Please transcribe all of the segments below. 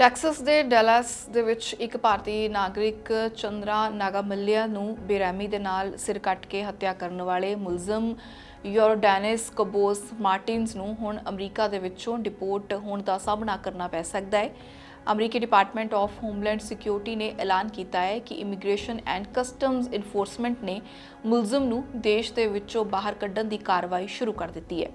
Texas ਦੇ ਡੈਲਸ ਦੇ ਵਿੱਚ ਇੱਕ ਭਾਰਤੀ ਨਾਗਰਿਕ ਚੰਦਰਾ ਨਾਗਾਮੱਲਿਆ ਨੂੰ ਬੇਰਹਿਮੀ ਦੇ ਨਾਲ ਸਿਰ ਕੱਟ ਕੇ ਹੱਤਿਆ ਕਰਨ ਵਾਲੇ ਮੁਲਜ਼ਮ ਯੋਰਡਾਨਿਸ ਕਬੋਸ ਮਾਰਟਿਨਸ ਨੂੰ ਹੁਣ ਅਮਰੀਕਾ ਦੇ ਵਿੱਚੋਂ ਡਿਪੋਰਟ ਹੋਣ ਦਾ ਸਾਹਮਣਾ ਕਰਨਾ ਪੈ ਸਕਦਾ ਹੈ। ਅਮਰੀਕੀ ਡਿਪਾਰਟਮੈਂਟ ਆਫ ਹੋਮਲੈਂਡ ਸਿਕਿਉਰਿਟੀ ਨੇ ਐਲਾਨ ਕੀਤਾ ਹੈ ਕਿ ਇਮੀਗ੍ਰੇਸ਼ਨ ਐਂਡ ਕਸਟਮਜ਼ ਇਨਫੋਰਸਮੈਂਟ ਨੇ ਮੁਲਜ਼ਮ ਨੂੰ ਦੇਸ਼ ਦੇ ਵਿੱਚੋਂ ਬਾਹਰ ਕੱਢਣ ਦੀ ਕਾਰਵਾਈ ਸ਼ੁਰੂ ਕਰ ਦਿੱਤੀ ਹੈ।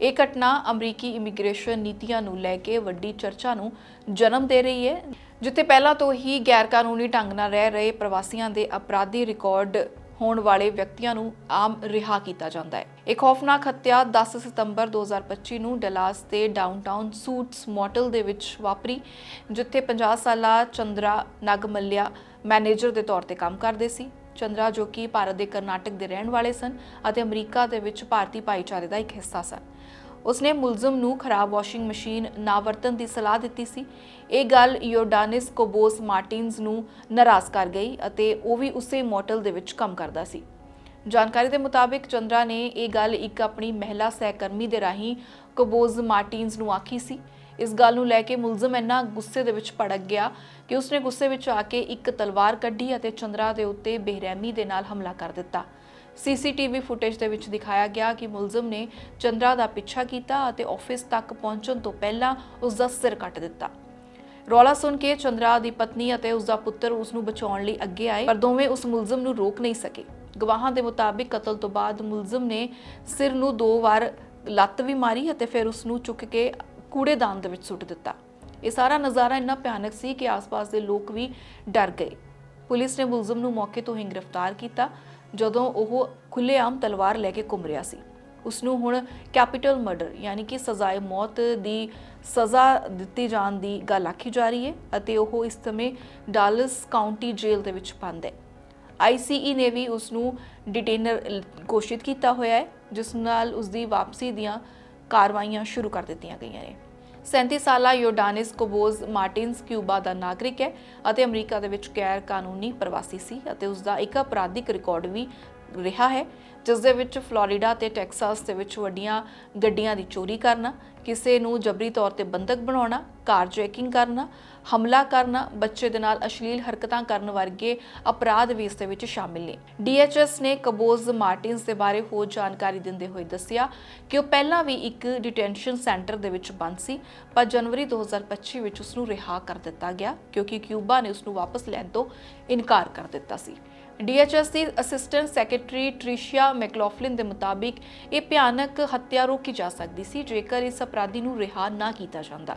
ਇਹ ਘਟਨਾ ਅਮਰੀਕੀ ਇਮੀਗ੍ਰੇਸ਼ਨ ਨੀਤੀਆਂ ਨੂੰ ਲੈ ਕੇ ਵੱਡੀ ਚਰਚਾ ਨੂੰ ਜਨਮ ਦੇ ਰਹੀ ਹੈ, ਜਿੱਥੇ ਪਹਿਲਾਂ ਤੋਂ ਹੀ ਗੈਰ ਕਾਨੂੰਨੀ ਢੰਗ ਨਾਲ ਰਹਿ ਰਹੇ ਪ੍ਰਵਾਸੀਆਂ ਦੇ ਅਪਰਾਧੀ ਰਿਕਾਰਡ ਹੋਣ ਵਾਲੇ ਵਿਅਕਤੀਆਂ ਨੂੰ ਆਮ ਰਿਹਾ ਕੀਤਾ ਜਾਂਦਾ ਹੈ। ਇਹ ਖੌਫਨਾਕ ਹੱਤਿਆ 10 ਸਤੰਬਰ 2025 ਨੂੰ ਡਲਾਸ ਦੇ ਡਾਊਨਟਾਊਨ ਸੂਟਸ ਮੋਟਲ ਦੇ ਵਿੱਚ ਵਾਪਰੀ, ਜਿੱਥੇ 50 ਸਾਲਾ ਚੰਦਰਾ ਨਗਮੱਲਿਆ ਮੈਨੇਜਰ ਦੇ ਤੌਰ ਤੇ ਕੰਮ ਕਰਦੇ ਸੀ। ਚੰਦਰਾ ਜੋ ਕਿ ਭਾਰਤ ਦੇ ਕਰਨਾਟਕ ਦੇ ਰਹਿਣ ਵਾਲੇ ਸਨ ਅਤੇ ਅਮਰੀਕਾ ਦੇ ਵਿੱਚ ਭਾਰਤੀ ਭਾਈਚਾਰੇ ਦਾ ਇੱਕ ਹਿੱਸਾ ਸਨ। ਉਸਨੇ ਮੁਲਜ਼ਮ ਨੂੰ ਖਰਾਬ ਵਾਸ਼ਿੰਗ ਮਸ਼ੀਨ ਨਾ ਵਰਤਣ ਦੀ ਸਲਾਹ ਦਿੱਤੀ ਸੀ। ਇਹ ਗੱਲ ਯੋਰਡਾਨਿਸ ਕੋਬੋਸ ਮਾਰਟਿਨਸ ਨੂੰ ਨਾਰਾਜ਼ ਕਰ ਗਈ ਅਤੇ ਉਹ ਵੀ ਉਸੇ ਮੋਟਲ ਦੇ ਵਿੱਚ ਕੰਮ ਕਰਦਾ ਸੀ। ਜਾਣਕਾਰੀ ਦੇ ਮੁਤਾਬਿਕ ਚੰਦਰਾ ਨੇ ਇਹ ਗੱਲ ਇੱਕ ਆਪਣੀ ਮਹਿਲਾ ਸਹਿਕਰਮੀ ਦੇ ਰਾਹੀਂ ਕੋਬੋਜ਼ ਮਾਰਟਿਨਸ ਨੂੰ ਆਖੀ ਸੀ। ਇਸ ਗੱਲ ਨੂੰ ਲੈ ਕੇ ਮੁਲਜ਼ਮ ਇੰਨਾ ਗੁੱਸੇ ਦੇ ਵਿੱਚ ਭੜਕ ਗਿਆ ਕਿ ਉਸਨੇ ਗੁੱਸੇ ਵਿੱਚ ਆ ਕੇ ਇੱਕ ਤਲਵਾਰ ਕੱਢੀ ਅਤੇ ਚੰਦਰਾ ਦੇ ਉੱਤੇ ਬੇਰਹਿਮੀ ਦੇ ਨਾਲ ਹਮਲਾ ਕਰ ਦਿੱਤਾ। ਸੀਸੀਟੀਵੀ ਫੁਟੇਜ ਦੇ ਵਿੱਚ ਦਿਖਾਇਆ ਗਿਆ ਕਿ ਮੁਲਜ਼ਮ ਨੇ ਚੰਦਰਾ ਦਾ ਪਿੱਛਾ ਕੀਤਾ ਅਤੇ ਆਫਿਸ ਤੱਕ ਪਹੁੰਚਣ ਤੋਂ ਪਹਿਲਾਂ ਉਸ ਦਾ ਸਿਰ ਕੱਟ ਦਿੱਤਾ। ਰੌਲਾ ਸੁਣ ਕੇ ਚੰਦਰਾ ਦੀ ਪਤਨੀ ਅਤੇ ਉਸ ਦਾ ਪੁੱਤਰ ਉਸ ਨੂੰ ਬਚਾਉਣ ਲਈ ਅੱਗੇ ਆਏ, ਪਰ ਦੋਵੇਂ ਉਸ ਮੁਲਜ਼ਮ ਨੂੰ ਰੋਕ ਨਹੀਂ ਸਕੇ। ਗਵਾਹਾਂ ਦੇ ਮੁਤਾਬਿਕ ਕਤਲ ਤੋਂ ਬਾਅਦ ਮੁਲਜ਼ਮ ਨੇ ਸਿਰ ਨੂੰ ਦੋ ਵਾਰ ਲੱਤ ਵੀ ਮਾਰੀ ਅਤੇ ਫਿਰ ਉਸ ਨੂੰ ਚੁੱਕ ਕੇ ਕੂੜੇਦਾਨ ਦੇ ਵਿੱਚ ਸੁੱਟ ਦਿੱਤਾ। ਇਹ ਸਾਰਾ ਨਜ਼ਾਰਾ ਇੰਨਾ ਭਿਆਨਕ ਸੀ ਕਿ ਆਸ-ਪਾਸ ਦੇ ਲੋਕ ਵੀ ਡਰ ਗਏ। ਪੁਲਿਸ ਨੇ ਮੁਲਜ਼ਮ ਨੂੰ ਮੌਕੇ ਤੋਂ ਹੀ ਗ੍ਰਿਫਤਾਰ ਕੀਤਾ, ਜਦੋਂ ਉਹ ਖੁੱਲੇਆਮ ਤਲਵਾਰ ਲੈ ਕੇ ਘੁੰਮ ਰਿਹਾ ਸੀ। ਉਸ ਨੂੰ ਹੁਣ ਕੈਪੀਟਲ ਮਰਡਰ, ਯਾਨੀ ਕਿ ਸਜ਼ਾਏ ਮੌਤ ਦੀ ਸਜ਼ਾ ਦਿੱਤੀ ਜਾਣ ਦੀ ਗੱਲ ਆਖੀ ਜਾ ਰਹੀ ਹੈ ਅਤੇ ਉਹ ਇਸ ਸਮੇਂ ਡਾਲਸ ਕਾਉਂਟੀ ਜੇਲ੍ਹ ਦੇ ਵਿੱਚ ਬੰਦ ਹੈ। ਆਈਸੀਈ ਨੇ ਵੀ ਉਸ ਨੂੰ ਡਿਟੇਨਰ ਘੋਸ਼ਿਤ ਕੀਤਾ ਹੋਇਆ ਹੈ, ਜਿਸ ਨਾਲ ਉਸ ਦੀ ਵਾਪਸੀ ਦੀਆਂ ਕਾਰਵਾਈਆਂ ਸ਼ੁਰੂ ਕਰ ਦਿੱਤੀਆਂ ਗਈਆਂ ਨੇ। 37 ਸਾਲਾ ਯੋਰਡਾਨਿਸ ਕੋਬੋਜ਼ ਮਾਰਟਿਨਸ ਕਿਊਬਾ ਦਾ ਨਾਗਰਿਕ ਹੈ ਅਤੇ ਅਮਰੀਕਾ ਦੇ ਵਿੱਚ ਗੈਰ ਕਾਨੂੰਨੀ ਪ੍ਰਵਾਸੀ ਸੀ ਅਤੇ ਉਸ ਦਾ ਇੱਕ ਅਪਰਾਧਿਕ ਰਿਕਾਰਡ ਵੀ ਰਿਹਾ ਹੈ, ਜਿਸ ਦੇ ਵਿੱਚ ਫਲੋਰੀਡਾ ਤੇ ਟੈਕਸਾਸ ਦੇ ਵਿੱਚ ਵੱਡੀਆਂ ਗੱਡੀਆਂ ਦੀ ਚੋਰੀ ਕਰਨਾ, ਕਿਸੇ ਨੂੰ ਜਬਰੀ ਤੌਰ ਤੇ ਬੰਦਕ ਬਣਾਉਣਾ, ਕਾਰ ਜੈਕਿੰਗ ਕਰਨਾ, ਹਮਲਾ ਕਰਨਾ, ਬੱਚੇ ਦੇ ਨਾਲ ਅਸ਼ਲੀਲ ਹਰਕਤਾਂ ਕਰਨ ਵਰਗੇ ਅਪਰਾਧ ਵੀ ਇਸ ਦੇ ਵਿੱਚ ਸ਼ਾਮਿਲ ਨੇ। ਡੀਐਚਐਸ ਨੇ ਕਬੋਜ਼ ਮਾਰਟਿਨਸ ਦੇ ਬਾਰੇ ਹੋਰ ਜਾਣਕਾਰੀ ਦਿੰਦੇ ਹੋਏ ਦੱਸਿਆ ਕਿ ਉਹ ਪਹਿਲਾਂ ਵੀ ਇੱਕ ਡਿਟੈਂਸ਼ਨ ਸੈਂਟਰ ਦੇ ਵਿੱਚ ਬੰਦ ਸੀ, ਪਰ ਜਨਵਰੀ 2025 ਵਿੱਚ ਉਸ ਨੂੰ ਰਿਹਾ ਕਰ ਦਿੱਤਾ ਗਿਆ, ਕਿਉਂਕਿ ਕਿਊਬਾ ਨੇ ਉਸ ਨੂੰ ਵਾਪਸ ਲੈਣ ਤੋਂ ਇਨਕਾਰ ਕਰ ਦਿੱਤਾ ਸੀ। ਡੀਐਚਐਸ ਦੀ ਅਸਿਸਟੈਂਟ ਸੈਕਟਰੀ ਟ੍ਰਿਸ਼ੀਆ ਮੈਕਲੋਫਲਿਨ ਦੇ ਮੁਤਾਬਿਕ ਇਹ ਭਿਆਨਕ ਹੱਤਿਆ ਰੋਕੀ ਜਾ ਸਕਦੀ ਸੀ, ਜੇਕਰ ਇਸ ਅਪਰਾਧੀ ਨੂੰ ਰਿਹਾ ਨਾ ਕੀਤਾ ਜਾਂਦਾ।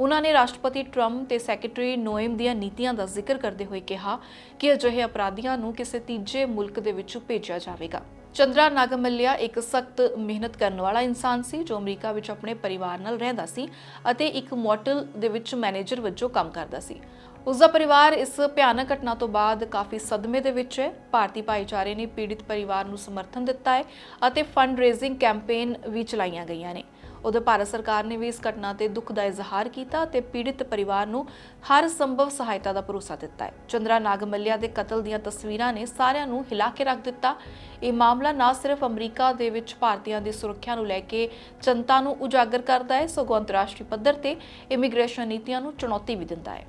ਉਹਨਾਂ ਨੇ ਰਾਸ਼ਟਰਪਤੀ ਟਰੰਪ ਤੇ ਸੈਕਟਰੀ ਨੋਇਮ ਦੀਆਂ ਨੀਤੀਆਂ ਦਾ ਜ਼ਿਕਰ ਕਰਦੇ ਹੋਏ ਕਿਹਾ ਕਿ ਅਜਿਹੇ ਅਪਰਾਧੀਆਂ ਨੂੰ ਕਿਸੇ ਤੀਜੇ ਮੁਲਕ ਦੇ ਵਿੱਚ ਭੇਜਿਆ ਜਾਵੇਗਾ। ਚੰਦਰਾ ਨਾਗਮੱਲਿਆ ਇੱਕ ਸਖਤ ਮਿਹਨਤ ਕਰਨ ਵਾਲਾ ਇਨਸਾਨ ਸੀ, ਜੋ ਅਮਰੀਕਾ ਵਿੱਚ ਆਪਣੇ ਪਰਿਵਾਰ ਨਾਲ ਰਹਿੰਦਾ ਸੀ ਅਤੇ ਇੱਕ ਮੋਟਲ ਦੇ ਵਿੱਚ ਮੈਨੇਜਰ ਵਜੋਂ ਕੰਮ ਕਰਦਾ ਸੀ। ਉਸ ਦਾ ਪਰਿਵਾਰ ਇਸ ਭਿਆਨਕ ਘਟਨਾ ਤੋਂ ਬਾਅਦ ਕਾਫੀ ਸਦਮੇ ਦੇ ਵਿੱਚ ਹੈ। ਭਾਰਤੀ ਭਾਈਚਾਰੇ ਨੇ ਪੀੜਿਤ ਪਰਿਵਾਰ ਨੂੰ ਸਮਰਥਨ ਦਿੱਤਾ ਹੈ ਅਤੇ ਫੰਡ ਰੇਜ਼ਿੰਗ ਕੈਂਪੇਨ ਵੀ ਚਲਾਈਆਂ ਗਈਆਂ ਨੇ। ਉਧਰ ਭਾਰਤ ਸਰਕਾਰ ਨੇ ਵੀ ਇਸ ਘਟਨਾ ਤੇ ਦੁੱਖ ਦਾ ਇਜ਼ਹਾਰ ਕੀਤਾ ਤੇ ਪੀੜਿਤ ਪਰਿਵਾਰ ਨੂੰ ਹਰ ਸੰਭਵ ਸਹਾਇਤਾ ਦਾ ਭਰੋਸਾ ਦਿੱਤਾ ਹੈ। ਚੰਦਰਾ ਨਾਗਮੱਲਿਆ ਦੇ ਕਤਲ ਦੀਆਂ ਤਸਵੀਰਾਂ ਨੇ ਸਾਰਿਆਂ ਨੂੰ ਹਿਲਾ ਕੇ ਰੱਖ ਦਿੱਤਾ। ਇਹ ਮਾਮਲਾ ਨਾ ਸਿਰਫ ਅਮਰੀਕਾ ਦੇ ਵਿੱਚ ਭਾਰਤੀਆਂ ਦੀ ਸੁਰੱਖਿਆ ਨੂੰ ਲੈ ਕੇ ਚਿੰਤਾ ਨੂੰ ਉਜਾਗਰ ਕਰਦਾ ਹੈ, ਸਗੋਂ ਅੰਤਰਰਾਸ਼ਟਰੀ ਪੱਧਰ ਤੇ ਇਮੀਗ੍ਰੇਸ਼ਨ ਨੀਤੀਆਂ ਨੂੰ ਚੁਣੌਤੀ ਵੀ ਦਿੰਦਾ ਹੈ।